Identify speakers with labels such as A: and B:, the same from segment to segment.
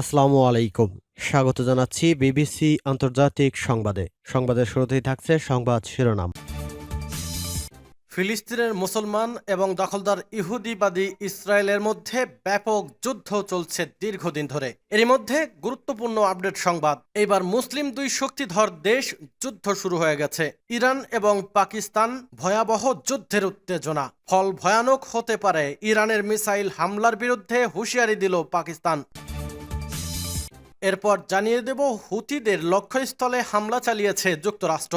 A: আসসালামু আলাইকুম। স্বাগত জানাচ্ছি বিবিসি আন্তর্জাতিক সংবাদে। সংবাদের শুরুতেই থাকছে সংবাদ শিরোনাম। ফিলিস্তিনের মুসলমান এবং দখলদার ইহুদিবাদী ইসরায়েলের মধ্যে ব্যাপক যুদ্ধ চলছে দীর্ঘদিন ধরে। এরই মধ্যে গুরুত্বপূর্ণ আপডেট সংবাদ। এবার মুসলিম দুই শক্তিধর দেশ যুদ্ধ শুরু হয়ে গেছে। ইরান এবং পাকিস্তান ভয়াবহ যুদ্ধের উত্তেজনা। ফল ভয়ানক হতে পারে ইরানের মিসাইল হামলার বিরুদ্ধে হুঁশিয়ারি দিল পাকিস্তান। এরপর জানিয়ে দেব হুতিদের লক্ষ্যস্থলে হামলা চালিয়েছে যুক্তরাষ্ট্র।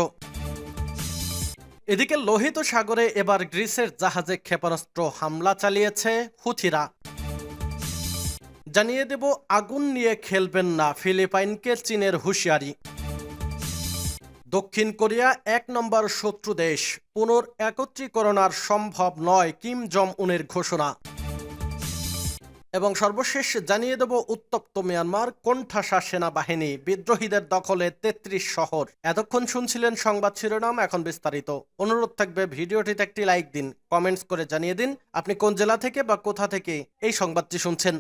A: এদিকে লোহিত সাগরে এবার গ্রিসের জাহাজে ক্ষেপণাস্ত্র হামলা চালিয়েছে হুথিরা। জানিয়ে দেব আগুন নিয়ে খেলবেন না ফিলিপাইনকে চীনের হুঁশিয়ারি। দক্ষিণ কোরিয়া এক নম্বর শত্রু দেশ, পুনর একত্রীকরণ আর সম্ভব নয় কিম জম উনের ঘোষণা। এবং সর্বশেষ জানিয়ে দেব, উত্তপ্ত মিয়ানমার কোণঠাসা সেনাবাহিনী বিদ্রোহীদের দখলে তেত্রিশ শহর। এতক্ষণ শুনছিলেন সংবাদ শিরোনাম, এখন বিস্তারিত। অনুরোধ থাকবে, ভিডিওটিতে একটি লাইক দিন, কমেন্টস করে জানিয়ে দিন, আপনি কোন জেলা থেকে বা কোথা থেকে এই সংবাদটি শুনছেন।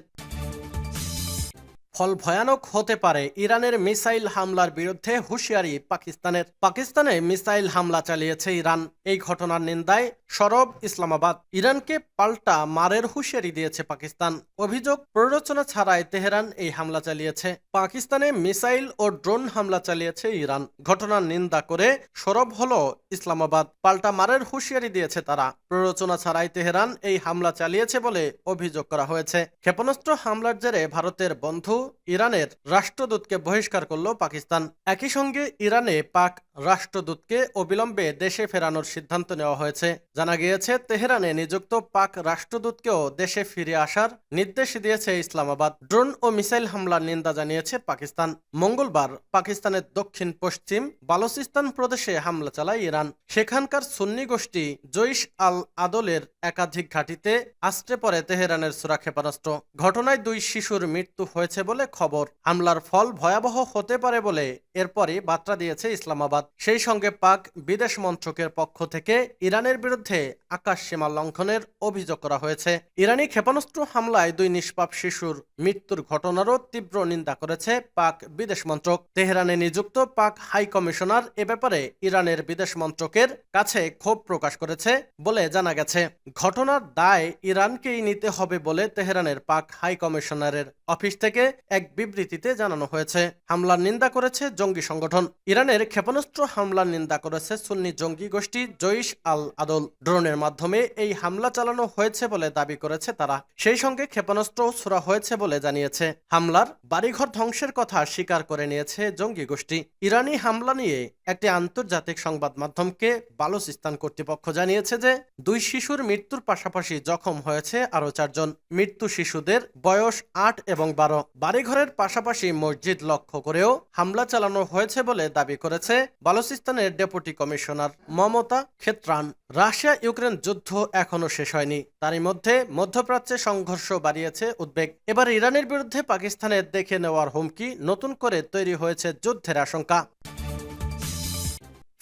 A: ফল ভয়ানক হতে পারে ইরানের মিসাইল হামলার বিরুদ্ধে হুঁশিয়ারি পাকিস্তানের। পাকিস্তানে মিসাইল হামলা চালিয়েছে ইরান। এই ঘটনার নিন্দায় সরব ইসলামাবাদ। ইরানকে পাল্টা মারের হুঁশিয়ারি দিয়েছে পাকিস্তান। অভিযোগ, প্ররোচনা ছাড়াই তেহরান এই হামলা চালিয়েছে। পাকিস্তানে মিসাইল ও ড্রোন হামলা চালিয়েছে ইরান। ঘটনার নিন্দা করে সরব হল ইসলামাবাদ। পাল্টা মারের হুঁশিয়ারি দিয়েছে তারা। প্ররোচনা ছাড়াই তেহরান এই হামলা চালিয়েছে বলে অভিযোগ করা হয়েছে। ক্ষেপণাস্ত্র হামলার জেরে ভারতের বন্ধু ইরানের রাষ্ট্রদূতকে বহিষ্কার করল পাকিস্তান। একই সঙ্গে ইরানে পাক রাষ্ট্রদূতকে অবিলম্বে দেশে ফেরানোর সিদ্ধান্ত নেওয়া হয়েছে। জানা গিয়েছে, তেহরানে নিযুক্ত পাক রাষ্ট্রদূতকেও দেশে ফিরে আসার নির্দেশ দিয়েছে ইসলামাবাদ। ড্রোন ও মিসাইল হামলার নিন্দা জানিয়েছে পাকিস্তান। মঙ্গলবার পাকিস্তানের দক্ষিণ পশ্চিম বালুচিস্তান প্রদেশে হামলা চালায় ইরান। সেখানকার সুন্নি গোষ্ঠী জৈশ আল আদলের একাধিক ঘাঁটিতে আশ্রে পড়ে তেহরানের সুরা ক্ষেপণাস্ত্র ঘটনায় দুই শিশুর মৃত্যু হয়েছে বলে খবর। হামলার ফল ভয়াবহ হতে পারে বলে এরপরই বার্তা দিয়েছে ইসলামাবাদ। সেই সঙ্গে পাক বিদেশ মন্ত্রকের পক্ষ থেকে ইরানের বিরুদ্ধে আকাশ সীমা লঙ্ঘনের অভিযোগ করা হয়েছে। ইরানি ক্ষেপণাস্ত্র হামলায় দুই নিষ্পাপ শিশুর মৃত্যুর ঘটনারও তীব্র নিন্দা করেছে পাক বিদেশ মন্ত্রক। তেহরানে নিযুক্ত পাক হাই কমিশনার এ ব্যাপারে ইরানের বিদেশ মন্ত্রকের কাছে ক্ষোভ প্রকাশ করেছে বলে জানা গেছে। ঘটনার দায় ইরানকেই নিতে হবে বলে তেহরানের পাক হাই কমিশনারের অফিস থেকে এক বিবৃতিতে জানানো হয়েছে, হামলার নিন্দা করেছে জঙ্গি সংগঠন। ইরানের ক্ষেপণাস্ত্র হামলার নিন্দা করেছে সুন্নি জঙ্গি গোষ্ঠী জৈশ আল আদল। ড্রোনের মাধ্যমে এই হামলা চালানো হয়েছে বলে দাবি করেছে তারা। সেই সঙ্গে ক্ষেপণাস্ত্র ছোড়া হয়েছে বলে জানিয়েছে। হামলার বাড়িঘর ধ্বংসের কথা স্বীকার করে নিয়েছে জঙ্গি গোষ্ঠী। ইরানি হামলা নিয়ে একটি আন্তর্জাতিক সংবাদ মাধ্যমকে বালুচিস্তান কর্তৃপক্ষ জানিয়েছে যে, দুই শিশুর মৃত্যুর পাশাপাশি জখম হয়েছে আরও চারজন। মৃত্যু শিশুদের বয়স আট এবং বারো। বাড়িঘরের পাশাপাশি মসজিদ লক্ষ্য করেও হামলা চালানো হয়েছে বলে দাবি করেছে বালুচিস্তানের ডেপুটি কমিশনার মমতা ক্ষেত্রান রাশিয়া ইউক্রেন যুদ্ধ এখনও শেষ হয়নি। তারই মধ্যে মধ্যপ্রাচ্যে সংঘর্ষ বাড়িয়েছে উদ্বেগ। এবার ইরানের বিরুদ্ধে পাকিস্তানের দেখে নেওয়ার হুমকি নতুন করে তৈরি হয়েছে যুদ্ধের আশঙ্কা।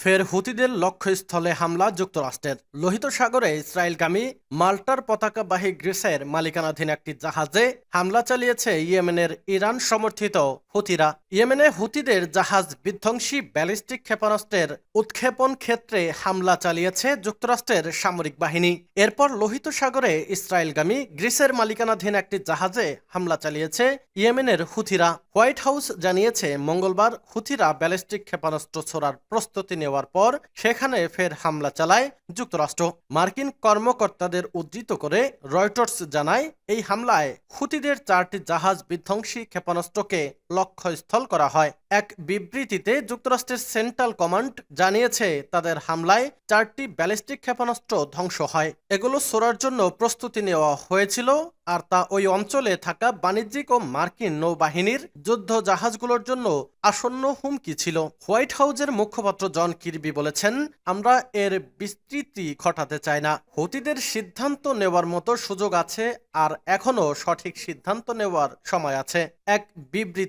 A: ফের হুতিদের লক্ষ্যস্থলে হামলা যুক্তরাষ্ট্রের। লোহিত সাগরে ইসরায়েলগামী মাল্টার পতাকাবাহী গ্রিসের মালিকানাধীন একটি জাহাজে হামলা চালিয়েছে ইয়েমেনের ইরান সমর্থিত হুতিরা। ইয়েমেনে হুতিদের জাহাজ বিধ্বংসী ব্যালিস্টিক ক্ষেপণাস্ত্রের উৎক্ষেপণ ক্ষেত্রে হামলা চালিয়েছে যুক্তরাষ্ট্রের সামরিক বাহিনী। এরপর লোহিত সাগরে ইসরায়েলগামী গ্রিসের মালিকানাধীন একটি জাহাজে হামলা চালিয়েছে ইয়েমেনের হুথিরা হোয়াইট হাউস জানিয়েছে, মঙ্গলবার হুথিরা ব্যালিস্টিক ক্ষেপণাস্ত্র ছোড়ার প্রস্তুতি নেওয়ার পর সেখানে ফের হামলা চালায় যুক্তরাষ্ট্র। মার্কিন কর্মকর্তাদের উদ্ধৃত করে রয়টার্স জানায়, এই হামলায় হুতিদের চারটি জাহাজ বিধ্বংসী ক্ষেপণাস্ত্রকে লক্ষ্যস্থল করা হয়। এক বিবৃতিতে যুক্তরাষ্ট্রের সেন্ট্রাল কমান্ড জানিয়েছে, তাদের হামলায় চারটি ব্যালিস্টিক ক্ষেপণাস্ত্র ধ্বংস হয়। এগুলো ছোড়ার জন্য প্রস্তুতি নেওয়া হয়েছিল, আর তা ওই অঞ্চলে থাকা বাণিজ্যিক ও মার্কিন নৌবাহিনীর যুদ্ধ জাহাজগুলোর জন্য আসন্ন হুমকি ছিল। হোয়াইট হাউজের মুখপাত্র জন কিরবি বলেছেন, আমরা এর বিস্তৃতি ঘটাতে চাই না। হুতিদের সিদ্ধান্ত নেওয়ার মতো সুযোগ আছে, আর এখনও সঠিক সিদ্ধান্ত নেওয়ার সময় আছে। এক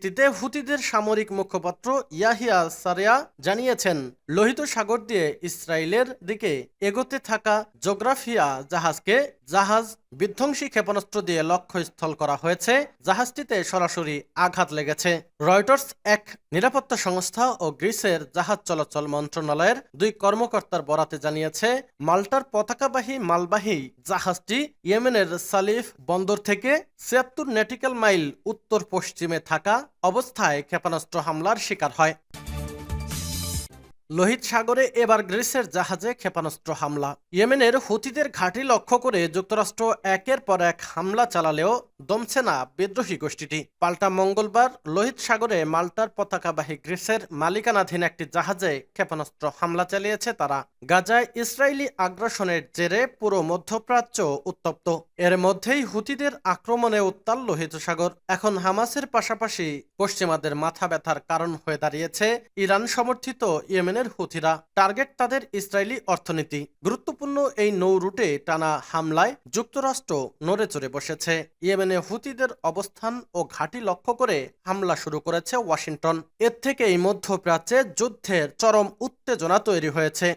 A: বিবৃতিতে হুতিদের সামরিক মুখপাত্র ইয়াহিয়া সারিয়া জানিয়েছেন, লোহিত সাগর দিয়ে ইসরায়েলের দিকে এগোতে থাকা জোগ্রাফিয়া জাহাজকে জাহাজ বিধ্বংসী ক্ষেপণাস্ত্র দিয়ে লক্ষ্যস্থল করা হয়েছে, জাহাজটিতে সরাসরি আঘাত লেগেছে। রয়টার্স এক নিরাপত্তা সংস্থা ও গ্রিসের জাহাজ চলাচল মন্ত্রণালয়ের দুই কর্মকর্তার বরাতে জানিয়েছে, মাল্টার পতাকাবাহী মালবাহী জাহাজটি ইয়েমেনের সালিফ বন্দর থেকে ছিয়াত্তর নেটিক্যাল মাইল উত্তর পশ্চিমে থাকা অবস্থায় ক্ষেপণাস্ত্র হামলার শিকার হয়। লোহিত সাগরে এবার গ্রিসের জাহাজে ক্ষেপণাস্ত্র হামলা। ইয়েমেনের হুতিদের ঘাঁটি লক্ষ্য করে যুক্তরাষ্ট্র একের পর এক হামলা চালালেও দমছে না বিদ্রোহী গোষ্ঠীটি। পাল্টা মঙ্গলবার লোহিত সাগরে মাল্টার পতাকাবাহী গ্রিসের মালিকানাধীন একটি জাহাজে ক্ষেপণাস্ত্র হামলা চালিয়েছে তারা। গাজায় ইসরায়েলি আগ্রাসনের জেরে পুরো মধ্যপ্রাচ্য উত্তপ্ত। এর মধ্যেই হুতিদের আক্রমণে উত্তাল লোহিত সাগর। এখন হামাসের পাশাপাশি পশ্চিমাদের মাথা ব্যথার কারণ হয়ে দাঁড়িয়েছে ইরান সমর্থিত ইয়েমেনের হুথিরা টার্গেট তাদের ইসরায়েলি অর্থনীতি। গুরুত্বপূর্ণ এই নৌ রুটে টানা হামলায় যুক্তরাষ্ট্র নড়ে চড়ে বসেছে। ইয়েমেনে হুতিদের অবস্থান ও ঘাঁটি লক্ষ্য করে হামলা শুরু করেছে ওয়াশিংটন। এর থেকেই মধ্যপ্রাচ্যে যুদ্ধের চরম উত্তেজনা তৈরি হয়েছে।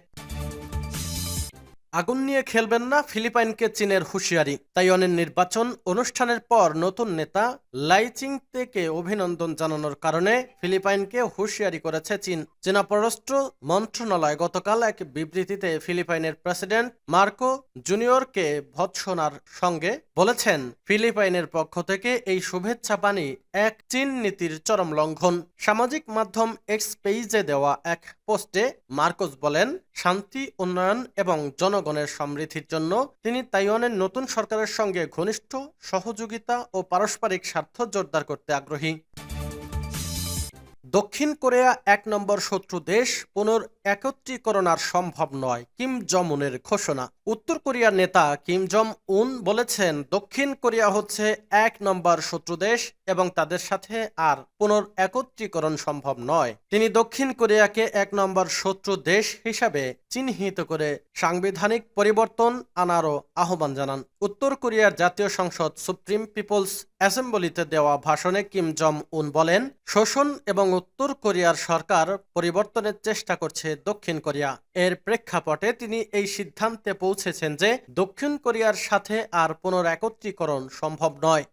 A: আগুন নিয়ে খেলবেন না ফিলিপাইনকে চীনের হুঁশিয়ারি। তাইওয়ানের নির্বাচন অনুষ্ঠানের পর নতুন নেতা লাইচিং তেকে অভিনন্দন জানানোর কারণে ফিলিপাইনকে হুঁশিয়ারি করেছে চীন। চীনা পররাষ্ট্র মন্ত্রণালয় গতকাল এক বিবৃতিতে ফিলিপাইনের প্রেসিডেন্ট মার্কো জুনিয়রকে ভৎসনার সঙ্গে বলেছেন, ফিলিপাইনের পক্ষ থেকে এই শুভেচ্ছা বাণী এক চীন নীতির চরম লঙ্ঘন। সামাজিক মাধ্যম এক্স পেইজে দেওয়া এক পোস্টে মার্কোস বলেন, শান্তি, উন্নয়ন এবং জনগণের সমৃদ্ধির জন্য তিনি তাইওয়ানের নতুন সরকারের সঙ্গে ঘনিষ্ঠ সহযোগিতা ও পারস্পরিক স্বার্থ জোরদার করতে আগ্রহী। দক্ষিণ কোরিয়া এক নম্বর শত্রু দেশ পুনর একত্রীকরণ আর সম্ভব নয়, কিম জমুনের ঘোষণা। উত্তর কোরিয়ার নেতা কিম জম উন বলেছেন, দক্ষিণ কোরিয়া হচ্ছে এক নম্বর শত্রু দেশ এবং তাদের সাথে আর পুনর একত্রীকরণ সম্ভব নয়। তিনি দক্ষিণ কোরিয়াকে এক নম্বর শত্রু দেশ হিসাবে চিহ্নিত করে সাংবিধানিক পরিবর্তন আনারও আহ্বান জানান। উত্তর কোরিয়ার জাতীয় সংসদ সুপ্রিম পিপলস অ্যাসেম্বলিতে দেওয়া ভাষণে কিম জম উন বলেন, শোষণ এবং উত্তর কোরিয়ার সরকার পরিবর্তনের চেষ্টা করছে দক্ষিণ কোরিয়া। এর প্রেক্ষাপটে তিনি এই সিদ্ধান্তে পৌঁছেছেন যে দক্ষিণ কোরিয়ার সাথে আর পুনর একত্রীকরণ সম্ভব নয়।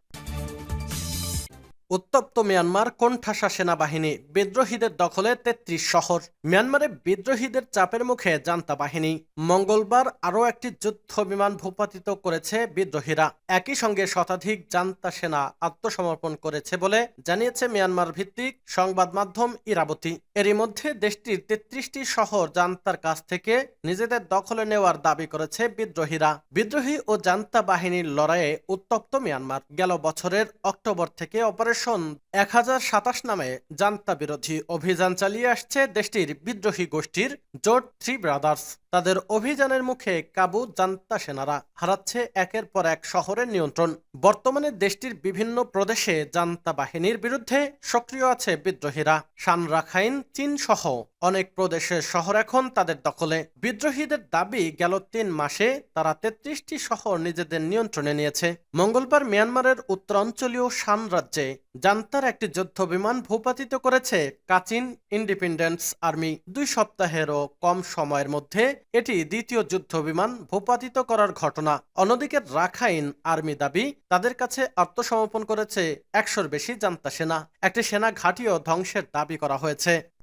A: উত্তপ্ত মিয়ানমার কোণঠাসা সেনাবাহিনী বিদ্রোহীদের দখলে তেত্রিশ শহর। মিয়ানমারে বিদ্রোহীদের চাপের মুখে জান্তা বাহিনী। মঙ্গলবার আরও একটি যুদ্ধ বিমান ভূপাতিত করেছে বিদ্রোহীরা। একই সঙ্গে শতাধিক জান্তা সেনা আত্মসমর্পণ করেছে বলে জানিয়েছে মিয়ানমার ভিত্তিক সংবাদ মাধ্যম ইরাবতী। এরই মধ্যে দেশটির তেত্রিশটি শহর জান্তার কাছ থেকে নিজেদের দখলে নেওয়ার দাবি করেছে বিদ্রোহীরা। বিদ্রোহী ও জান্তা বাহিনীর লড়াইয়ে উত্তপ্ত মিয়ানমার। গেল বছরের অক্টোবর থেকে অপারেশন এক হাজার সাতাশ নামে জান্তা বিরোধী অভিযান চালিয়ে আসছে দেশটির বিদ্রোহী গোষ্ঠীর জোট থ্রি ব্রাদার্স। তাদের অভিযানের মুখে কাবু জান্তা সেনারা হারাচ্ছে একের পর এক শহরের নিয়ন্ত্রণ। বর্তমানে দেশটির বিভিন্ন প্রদেশে জান্তা বাহিনীর বিরুদ্ধে সক্রিয় আছে বিদ্রোহীরা। শান রাখাইন, চীন সহ অনেক প্রদেশের শহর এখন তাদের দখলে। বিদ্রোহীদের দাবি, গেল তিন মাসে তারা তেত্রিশটি শহর নিজেদের নিয়ন্ত্রণে নিয়েছে। মঙ্গলবার মিয়ানমারের উত্তরাঞ্চলীয় শান রাজ্যে জান্তার একটি যুদ্ধ বিমান ভূপাতিত করেছে কাচিন ইন্ডিপেন্ডেন্স আর্মি। দুই সপ্তাহেরও কম সময়ের মধ্যে এটি দ্বিতীয় যুদ্ধ বিমান ভূপাতিত করার ঘটনা। অন্যদিকে রাখাইন আর্মি দাবি, তাদের কাছে আত্মসমর্পণ করেছে একশোর বেশি জান্তা সেনা। একটি সেনা ঘাঁটিও ধ্বংসের দাবি করা হয়েছে।